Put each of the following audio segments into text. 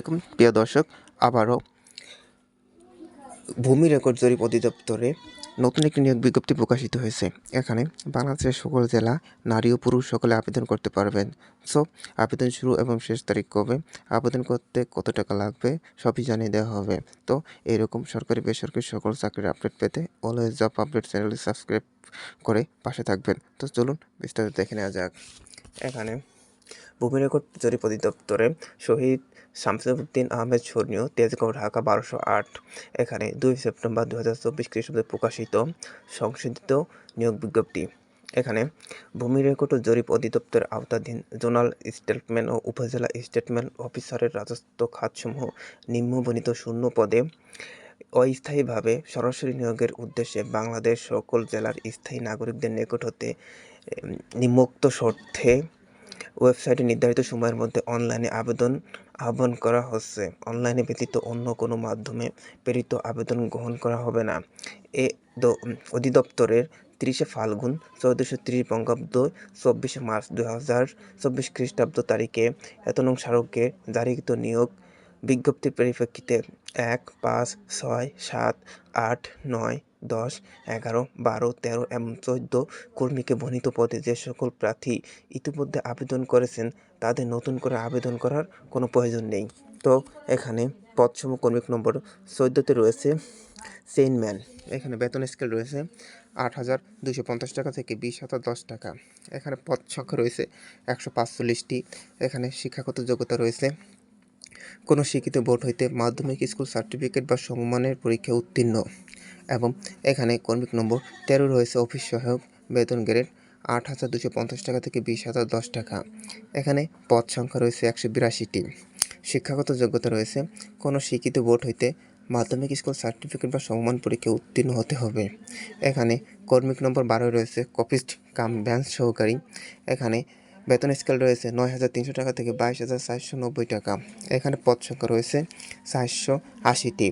আলাইকুম, প্রিয় দর্শক, আবারও ভূমি রেকর্ড জরিপ অধিদপ্তরে নতুন একটি নিয়োগ বিজ্ঞপ্তি প্রকাশিত হয়েছে। এখানে বাংলাদেশের সকল জেলা নারী ও পুরুষ সকলে আবেদন করতে পারবেন। সো, আবেদন শুরু এবং শেষ তারিখ কবে? আবেদন করতে কত টাকা লাগবে? সবই জানিয়ে দেওয়া হবে। তো, এরকম সরকারি বেসরকারি সকল চাকরির আপডেট পেতে অলওয়েজ জব আপডেট চ্যানেলটি সাবস্ক্রাইব করে পাশে থাকবেন। তো, চলুন বিস্তারিত দেখে নেওয়া যাক। এখানে ভূমি রেকর্ড জরিপ অধিদপ্তরে শহীদ শামসুদ্দিন আহমেদ স্মরণীয় তেজগাঁও ঢাকা বারোশো আট। এখানে দুই সেপ্টেম্বর দু হাজার চব্বিশ খ্রিস্টাব্দে প্রকাশিত সংশোধিত নিয়োগ বিজ্ঞপ্তি। এখানে ভূমি রেকর্ড ও জরিপ অধিদপ্তরের আওতাধীন জোনাল স্টেটমেন্ট ও উপজেলা স্টেটমেন্ট অফিসারের রাজস্ব খাতসমূহ নিম্নবণিত শূন্য পদে অস্থায়ীভাবে সরাসরি নিয়োগের উদ্দেশ্যে বাংলাদেশ সকল জেলার স্থায়ী নাগরিকদের নিকট হতে এম, নিম্নোক্ত শর্তে ওয়েবসাইটে নির্ধারিত সময়ের মধ্যে অনলাইনে আবেদন, আহ্বান করা হচ্ছে। অনলাইনে ব্যতীত অন্য কোনো মাধ্যমে প্রেরিত আবেদন গ্রহণ করা হবে না। এ অধিদপ্তরের তিরিশে ফাল্গুন চৌদ্দশো তিরিশ বঙ্গাব্দ চব্বিশে মার্চ দু হাজার চব্বিশ খ্রিস্টাব্দ তারিখে এতনং স্মারকে জারিকৃত নিয়োগ বিজ্ঞপ্তির পরিপ্রেক্ষিতে এক, পাঁচ, ছয়, সাত, আট, নয়, দশ, এগারো, বারো, তেরো এবং চোদ্দ কর্মীকে বর্ণিত পদে যে সকল প্রার্থী ইতিমধ্যে আবেদন করেছেন, তাদের নতুন করে আবেদন করার কোনো প্রয়োজন নেই। তো এখানে পদসমূহ কর্মিক নম্বর চোদ্দোতে রয়েছে চেইনম্যান এখানে বেতন স্কেল রয়েছে আট হাজার দুশো পঞ্চাশ টাকা থেকে বিশ হাজার দশ টাকা। এখানে পদ সংখ্যা রয়েছে একশো পাঁচচল্লিশটি। এখানে শিক্ষাগত যোগ্যতা রয়েছে কোনো শিক্ষিত বোর্ড হইতে মাধ্যমিক স্কুল সার্টিফিকেট বা সমমানের পরীক্ষা উত্তীর্ণ। এবং এখানে কর্মিক নম্বর তেরো রয়েছে, অফিস সহায়ক, বেতন গ্রেড আট হাজার দুশো পঞ্চাশ টাকা থেকে বিশ হাজার দশ টাকা। এখানে পদ সংখ্যা রয়েছে একশো বিরাশিটি। শিক্ষাগত যোগ্যতা রয়েছে, কোনো শিক্ষিত বোর্ড হইতে মাধ্যমিক স্কুল সার্টিফিকেট বা সমমান পরীক্ষায় উত্তীর্ণ হতে হবে। এখানে কর্মিক নম্বর বারোয় রয়েছে, কপিস্ট কাম ব্যান্স সহকারী। এখানে বেতন স্কেল রয়েছে নয় হাজার তিনশো টাকা থেকে বাইশ হাজার চারশো নব্বই টাকা। এখানে পদ সংখ্যা রয়েছে চারশো আশিটি।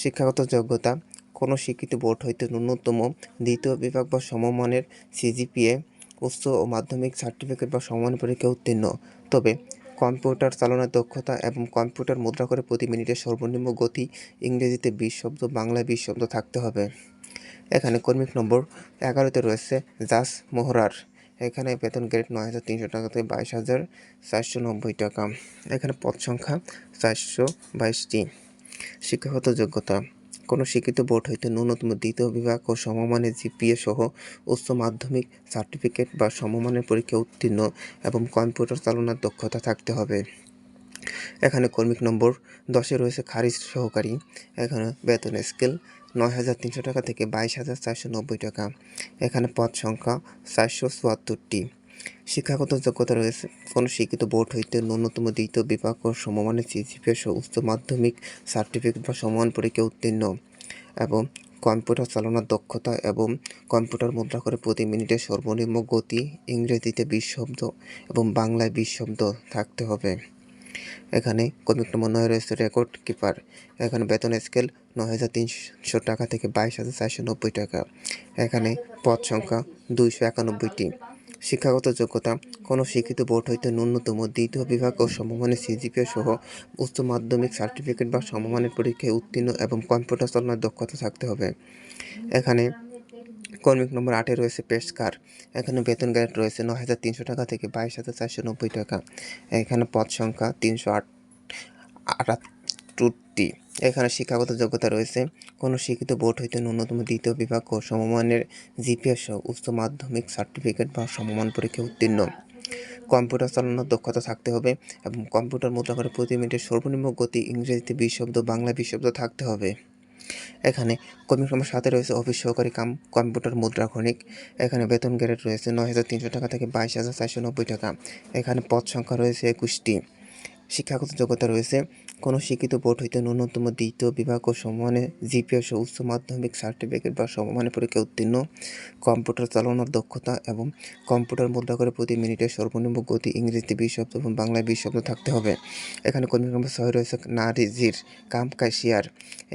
শিক্ষাগত যোগ্যতা, কোনো শিক্ষিত বোর্ড হইতে ন্যূনতম দ্বিতীয় বিভাগ বা সমমানের সিজিপিএ, উচ্চ ও মাধ্যমিক সার্টিফিকেট বা সমান পরীক্ষা উত্তীর্ণ। তবে কম্পিউটার চালনার দক্ষতা এবং কম্পিউটার মুদ্রা করে প্রতি মিনিটে সর্বনিম্ন গতি ইংরেজিতে বিশ শব্দ, বাংলায় বিশ শব্দ থাকতে হবে। এখানে কর্মিক নম্বর এগারোতে রয়েছে জাস মোহরার। এখানে বেতন গ্রেড নয় হাজার তিনশো টাকা থেকে বাইশ হাজার চারশো নব্বই টাকা। এখানে পদ সংখ্যা চারশো বাইশটি। শিক্ষাগত যোগ্যতা। কোনো শিক্ষিত বোর্ড হইতে ন্যূনতম দ্বিতীয় বিভাগ ও সমমানের জিপিএ সহ উচ্চ মাধ্যমিক সার্টিফিকেট বা সমমানের পরীক্ষা উত্তীর্ণ এবং কম্পিউটার চালনার দক্ষতা থাকতে হবে। এখানে কর্মিক নম্বর দশে রয়েছে খারিজ সহকারী। এখানে বেতন স্কেল নয় হাজার তিনশো টাকা থেকে বাইশ হাজার চারশো নব্বই টাকা। এখানে পদ সংখ্যা চারশো চুয়াত্তরটি। শিক্ষাগত যোগ্যতা রয়েছে। কোনো শিক্ষিত বোর্ড হইতে ন্যূনতম দ্বিতীয় বিভাগ ও সমমানের সিজিপিএ উচ্চ মাধ্যমিক সার্টিফিকেট বা সমান পরীক্ষা উত্তীর্ণ এবং কম্পিউটার চালানোর দক্ষতা এবং কম্পিউটার মুদ্রা করে প্রতি মিনিটে সর্বনিম্ন গতি ইংরেজিতে বিশ শব্দ এবং বাংলায় বিশ শব্দ থাকতে হবে। এখানে কর্মিক নম্বর নয় রয়েছে রেকর্ড কিপার। এখানে বেতন স্কেল নয় হাজার তিনশো টাকা থেকে বাইশ হাজার চারশো নব্বই টাকা। এখানে পদ সংখ্যা দুইশো একানব্বইটি। শিক্ষাগত যোগ্যতা, কোনো শিক্ষিত বোর্ড হইতে ন্যূনতম দ্বিতীয় বিভাগ ও সমমানের সিজিপিএ সহ উচ্চ মাধ্যমিক সার্টিফিকেট বা সমমানের পরীক্ষায় উত্তীর্ণ এবং কম্পিউটার চালানোর দক্ষতা থাকতে হবে। এখানে কর্মিক নম্বর আটে রয়েছে পেশকার এখানে বেতন গ্রেড রয়েছে নয় হাজার তিনশো টাকা থেকে বাইশ হাজার চারশো নব্বই টাকা। এখানে পদ সংখ্যা তিনশো আট, আটাত্তরটি। এখানে শিক্ষাগত যোগ্যতা রয়েছে। কোনো শিক্ষিত বোর্ড হইতে ন্যূনতম দ্বিতীয় বিভাগ ও সমমানের জিপিএস সহ উচ্চ মাধ্যমিক সার্টিফিকেট বা সমমান পরীক্ষা উত্তীর্ণ। কম্পিউটার চালানোর দক্ষতা থাকতে হবে এবং কম্পিউটার মুদ্রা করে প্রতি মিনিটে সর্বনিম্ন গতি ইংরেজিতে বিশ শব্দ বাংলা বিশ শব্দ থাকতে হবে। এখানে কর্মী সংখ্যা সাথে রয়েছে অফিস সহকারী কাম, কম্পিউটার, মুদ্রা, খনিক। এখানে বেতন গ্রেড রয়েছে নয় হাজার তিনশো টাকা থেকে বাইশ হাজার চারশো নব্বই টাকা। এখানে পদ সংখ্যা রয়েছে একুশটি। শিক্ষাগত যোগ্যতা রয়েছে। কোনো শিক্ষিত বোর্ড হইতে ন্যূনতম দ্বিতীয় বিভাগ ও সমমানে জিপিএস ও উচ্চ মাধ্যমিক সার্টিফিকেট বা সমমানের পরীক্ষা উত্তীর্ণ। কম্পিউটার চালানোর দক্ষতা এবং কম্পিউটার মুদ্রা করে প্রতি মিনিটে সর্বনিম্ন গতি ইংরেজিতে বিশ শব্দ এবং বাংলায় বিশ শব্দ থাকতে হবে। এখানে কর্মী নম্বর ছয় রয়েছে নারীজির কাম কাশিয়ার।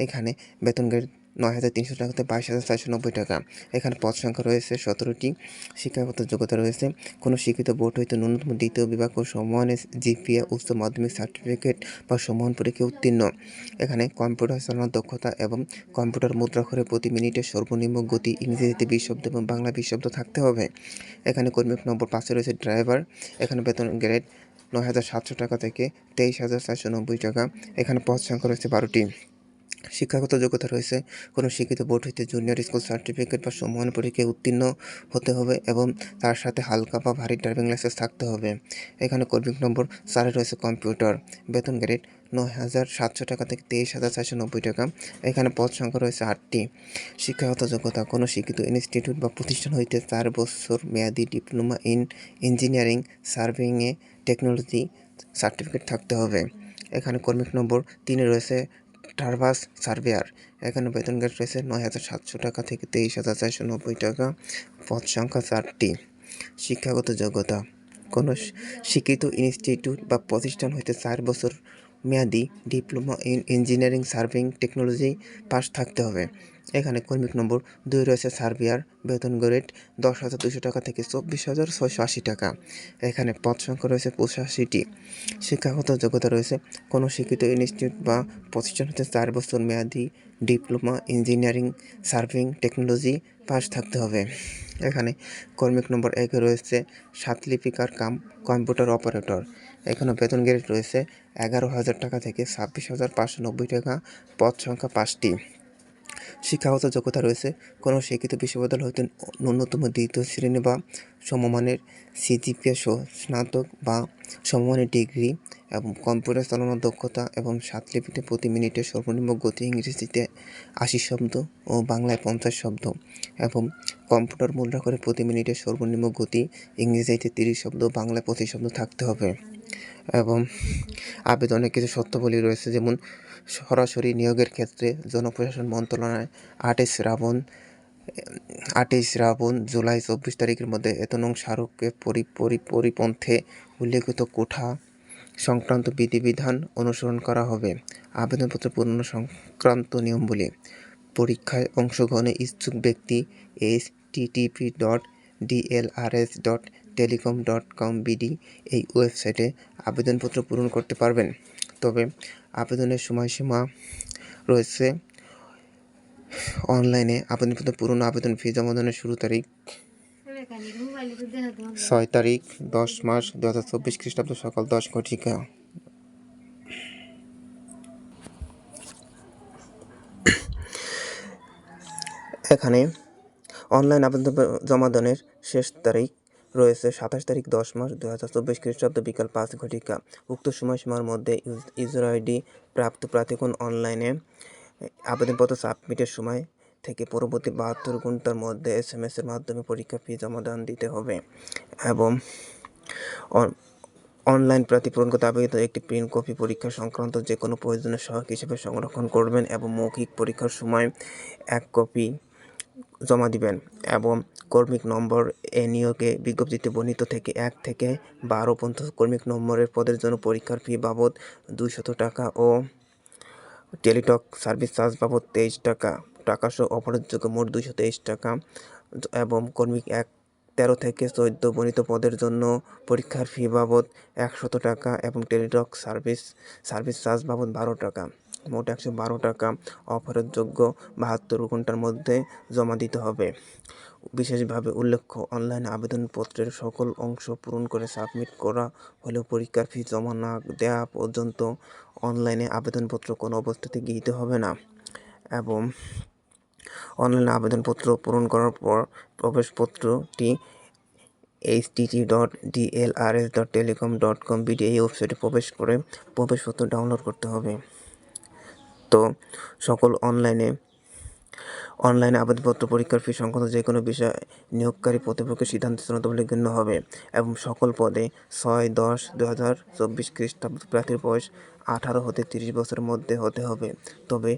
এখানে বেতন গ্রেড নয় হাজার তিনশো টাকা থেকে বাইশ হাজার চারশো নব্বই টাকা। এখানে পদ সংখ্যা রয়েছে সতেরোটি। শিক্ষাগত যোগ্যতা রয়েছে। কোনো শিক্ষিত বোর্ড হইতে ন্যূনতম দ্বিতীয় বিভাগ ও সমমানের জিপিএ, উচ্চ মাধ্যমিক সার্টিফিকেট বা সমান পরীক্ষায় উত্তীর্ণ। এখানে কম্পিউটার চালানোর দক্ষতা এবং কম্পিউটার মুদ্রাক্ষরে প্রতি মিনিটে সর্বনিম্ন গতি ইংরেজিতে বিশ শব্দ এবং বাংলা বিশ শব্দ থাকতে হবে। এখানে কর্মী নম্বর পাঁচে রয়েছে ড্রাইভার। এখানে বেতন গ্রেড নয় হাজার সাতশো টাকা থেকে তেইশ হাজার চারশো নব্বই টাকা। এখানে পদ সংখ্যা রয়েছে বারোটি। শিক্ষাগত যোগ্যতা রয়েছে। কোনো শিক্ষিত বোর্ড হইতে জুনিয়র স্কুল সার্টিফিকেট বা সমান পরীক্ষায় উত্তীর্ণ হতে হবে এবং তার সাথে হালকা বা ভারী ড্রাইভিং লাইসেন্স থাকতে হবে। এখানে কর্মিক নম্বর চারে রয়েছে কম্পিউটার বেতন গ্রেড নয় হাজার সাতশো টাকা থেকে তেইশ হাজার চারশো নব্বই টাকা। এখানে পদ সংখ্যা রয়েছে আটটি। শিক্ষাগত যোগ্যতা, কোনো শিক্ষিত ইনস্টিটিউট বা প্রতিষ্ঠান হইতে চার বছর মেয়াদি ডিপ্লোমা ইন ইঞ্জিনিয়ারিং সার্ভিংয়ে টেকনোলজি সার্টিফিকেট থাকতে হবে। এখানে কর্মিক নম্বর, তিনে রয়েছে টার্ভাস সার্ভেয়ার এখানে বেতন গ্রেড রয়েছে নয় হাজার সাতশো টাকা থেকে তেইশ হাজার চারশো নব্বই টাকা। পদ সংখ্যা চারটি। শিক্ষাগত যোগ্যতা। কোনো শিক্ষিত ইনস্টিটিউট বা প্রতিষ্ঠান হইতে চার বছর মেয়াদি diploma in engineering surveying technology pass থাকতে হবে। এখানে কর্মিক নম্বর দুই রয়েছে সার্ভিয়ার বেতন গ্রেড দশ হাজার দুশো টাকা থেকে চব্বিশ হাজার ছয়শো আশি টাকা। এখানে পদ সংখ্যা রয়েছে পঁচাশিটি। শিক্ষাগত যোগ্যতা রয়েছে কোনো শিক্ষিত ইনস্টিটিউট বা প্রতিষ্ঠান হতে চার বছর মেয়াদি diploma, engineering, surveying, technology pass থাকতে হবে। এখানে কর্মিক নম্বর একে রয়েছে সাতলিপিকার কাম, কম্পিউটার অপারেটর। এখানে বেতন গ্রেড রয়েছে এগারো হাজার টাকা থেকে ছাব্বিশ হাজার পাঁচশো নব্বই টাকা, পদ সংখ্যা পাঁচটি। শিক্ষাগত যোগ্যতা রয়েছে। কোনো শিক্ষিত বিশ্ববিদ্যালয় হইতে ন্যূনতম দ্বিতীয় শ্রেণি বা সমমানের সিজিপিএ সহ স্নাতক বা সমমানের ডিগ্রি এবং কম্পিউটার চালানোর দক্ষতা এবং সাতলিপিতে প্রতি মিনিটে সর্বনিম্ন গতি ইংরেজিতে আশি শব্দ ও বাংলায় পঞ্চাশ শব্দ এবং কম্পিউটার মুদ্রা করে প্রতি মিনিটে সর্বনিম্ন গতি ইংরেজিতে তিরিশ শব্দ বাংলায় পঁচিশ শব্দ থাকতে হবে। এবং আবেদনে কিছু শর্তাবলী রয়েছে। যেমন সরাসরি নিয়োগের ক্ষেত্রে জনপ্রশাসন মন্ত্রণালয় আটই শ্রাবণ আটই শ্রাবণ জুলাই চব্বিশ তারিখের মধ্যে এত নং স্মারকে পরি পরি, পরিপন্থে উল্লেখিত কোঠা সংক্রান্ত বিধিবিধান অনুসরণ করা হবে। আবেদনপত্র পূরণ সংক্রান্ত নিয়মগুলি পরীক্ষায় অংশগ্রহণে ইচ্ছুক ব্যক্তি H TTP dot DLRS dot telecom dot com BD এই ওয়েবসাইটে আবেদনপত্র পূরণ করতে পারবেন। তবে আবেদনের সময়সীমা রয়েছে অনলাইনে। আবেদনপত্র পূরণ আবেদন ফি জমা দানের শুরু তারিখ ছয় তারিখ, দশ মাস দু হাজার চব্বিশ খ্রিস্টাব্দ সকাল দশ ঘটিকা। এখানে অনলাইন আবেদন জমা দানের শেষ তারিখ রয়েছে সাতাশ তারিখ দশ মাস দু হাজার চব্বিশ খ্রিস্টাব্দ বিকাল পাঁচ ঘটিকা। উক্ত সময়সীমার মধ্যে ইউজ- ইউজার আইডি প্রাপ্ত প্রার্থীগণ অনলাইনে আবেদনপত্র সাবমিটের সময় থেকে পরবর্তী বাহাত্তর ঘণ্টার মধ্যে এস এম এর মাধ্যমে পরীক্ষা ফি জমাদান দিতে হবে এবং অন- অনলাইন প্রার্থী পূরণ করতে আবেদিত একটি প্রিন্ট কপি পরীক্ষা সংক্রান্ত যে কোনো প্রয়োজনীয় সহায়ক হিসেবে সংরক্ষণ করবেন এবং মৌখিক পরীক্ষার সময় এক কপি জমা দিবেন এবং কর্মিক নম্বর এ নিয়োগে বিজ্ঞপ্তিতে বর্ণিত থেকে এক থেকে বারো পর্যন্ত কর্মিক নম্বরের পদের জন্য পরীক্ষার ফি বাবদ দুইশত টাকা ও টেলিটক সার্ভিস চার্জ বাবদ তেইশ টাকা। টাকা সহ অপরাধযোগ্য মোট দুইশো তেইশ টাকা এবং কর্মিক এক তেরো থেকে চোদ্দ বর্ণিত পদের জন্য পরীক্ষার ফি বাবদ একশত টাকা এবং টেলিটক সার্ভিস সার্ভিস চার্জ বাবদ বারো টাকা। মোট একশো বারো টাকা অফারযোগ্য বাহাত্তর ঘণ্টার মধ্যে জমা দিতে হবে। বিশেষভাবে উল্লেখ্য, অনলাইন আবেদনপত্রের সকল অংশ পূরণ করে সাবমিট করা হলেও পরীক্ষার ফি জমা না দেওয়া পর্যন্ত অনলাইনে আবেদনপত্র কোনো অবস্থাতে গৃহীত হবে না এবং অনলাইনে আবেদনপত্র পূরণ করার পর প্রবেশপত্রটি HTT dot DLRS dot telecom dot com BD এই ওয়েবসাইটে প্রবেশ করে প্রবেশপত্র ডাউনলোড করতে হবে। তো সকল অনলাইনে অনলাইনে আবেদনপত্র, পরীক্ষার ফি সংক্রান্ত যে কোনো বিষয়ে নিয়োগকারী প্রতিপক্ষের সিদ্ধান্ত চূড়ান্তভাবে গণ্য হবে এবং সকল পদে ছয় দশ দু হাজার চব্বিশ খ্রিস্টাব্দ প্রার্থীর বয়স আঠারো হতে তিরিশ বছরের মধ্যে হতে হবে। তবে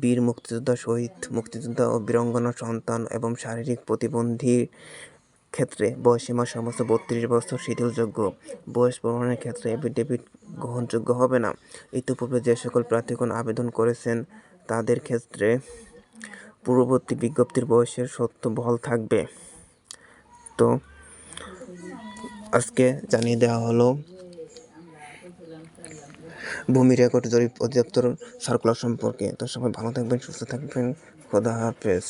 বীর মুক্তিযোদ্ধা, শহীদ মুক্তিযোদ্ধা ও বীরাঙ্গনা সন্তান এবং শারীরিক প্রতিবন্ধীর ক্ষেত্রে বয়সীমা সমস্ত বত্রিশ বছর শিথিলযোগ্য। বয়স প্রমাণের ক্ষেত্রে এফিডেভিট গ্রহণযোগ্য হবে না। ইতিপূর্বে যে সকল প্রার্থীগণ আবেদন করেছেন, তাদের ক্ষেত্রে পূর্ববর্তী বিজ্ঞপ্তির বয়সের সত্য বহাল থাকবে। তো আজকে জানিয়ে দেওয়া হলো, ভূমি রেকর্ড জরিপ অধিদপ্তর সার্কুলার সম্পর্কে। তো সবাই ভালো থাকবেন, সুস্থ থাকবেন। খোদা হাফেজ।